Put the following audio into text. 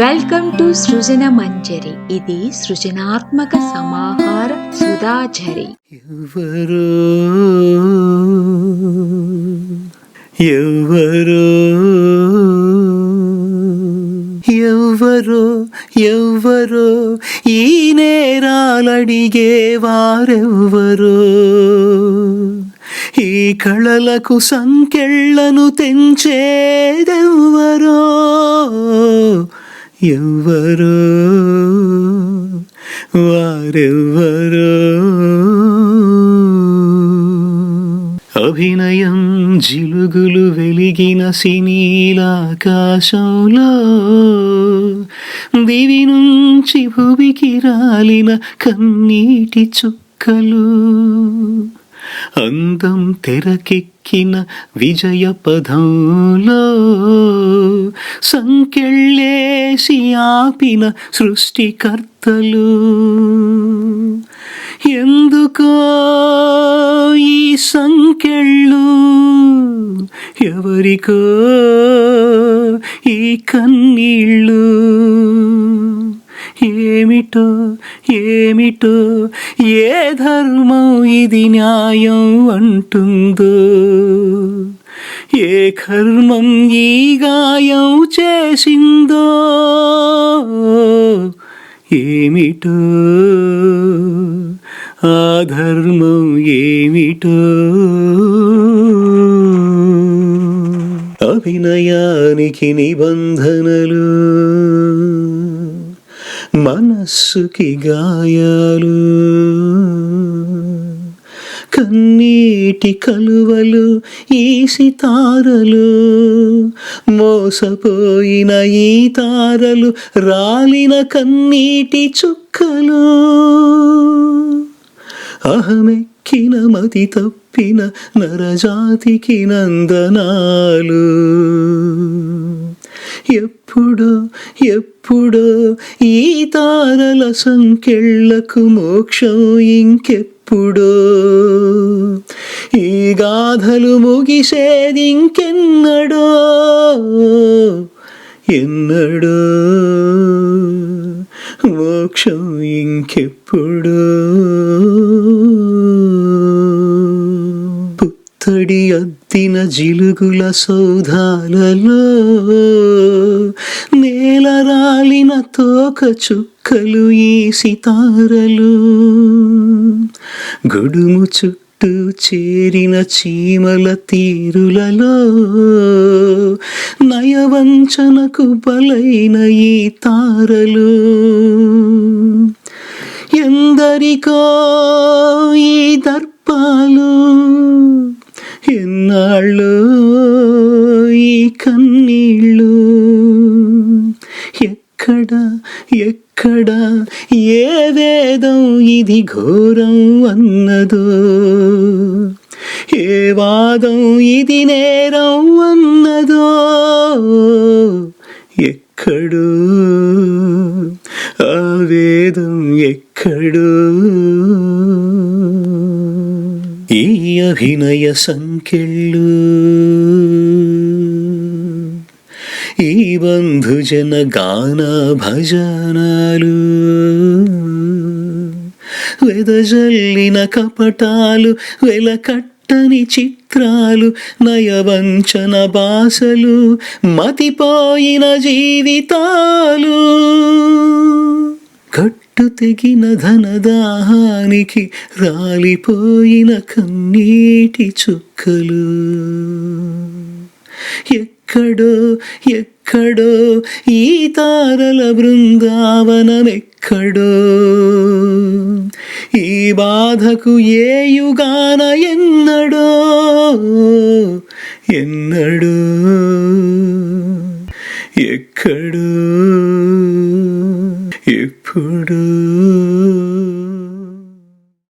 Welcome to సృజన మంజరి ఇది సృజనాత్మక సమాహార సుధాఝరి ఎవరో? ఎవరో? ఎవ్వరో ఎవ్వరో ఈ నేరాలడిగేవారెవ్వరో ఈ కళలకు సంకెళ్ళను తెంచేదెవ్వరో? ఎవ్వరో వారెవ్వరో అభినయం జిలుగులు వెలిగిన సినీలాకాశంలో దివి నుంచి భువికి రాలిన కన్నీటి చుక్కలు. అందం తెరకెక్కిన విజయ పదంలో సంకెళ్ళేసి ఆపిన సృష్టికర్తలు. ఎందుకో ఈ సంకెళ్ళు? ఎవరికో ఈ కన్నీళ్ళు? ఏమిటో ఏమిటో ఏ ధర్మం ఇది న్యాయం అంటుందో? ఏ కర్మం ఈ గాయం చేసిందో? ఏమిటో ఆ ధర్మం ఏమిటో? అభినయానికి నిబంధనలు మనస్సుకి గాయాలు కన్నీటి కలువలు ఈ సితారలు మోసపోయిన ఈ తారలు రాలిన కన్నీటి చుక్కలు అహమెక్కిన మతి తప్పిన నరజాతికి నందనాలు. ఎప్పుడు ఎప్పుడు ఈ తారల సంకెళ్ళకు మోక్షం ఇంకెప్పుడు? ఈ గాథలు ముగిసేది ఇంకెన్నడో? ఎన్నడో? మోక్షం ఇంకెప్పుడు? అద్దిన జిలుగుల సౌధాలలో నేల రాలిన తోక చుక్కలు ఈ సితారలు. గుడుము చుట్టూ చేరిన చీమల తీరులలో నయవంచనకు బలైన ఈ తారలు. ఎందరికో ఈ దర్పాలు ఎన్నాళ్ళు ఈ కన్నీళ్ళు? ఎక్కడ ఎక్కడ ఏ వేదం ఇది ఘోరం అన్నదో? ఏ వాదం ఇది నేరం అన్నదో? ఎక్కడో ఈ అభినయ సంఖ్యళ్ళు ఈ బంధుజన గాన భజనాలు. వెదజల్లిన కపటాలు వెలకట్టని చిత్రాలు నయవంచన బాసలు మతిపోయిన జీవితాలు. పట్టు తెగిన ధనదాహానికి రాలిపోయిన కన్నీటి చుక్కలు. ఎక్కడో ఎక్కడో ఈ తారల బృందావనమెక్కడో. ఈ బాధకు ఏ యుగాన ఎన్నడో ఎన్నడో ఎక్కడో. Kurdu.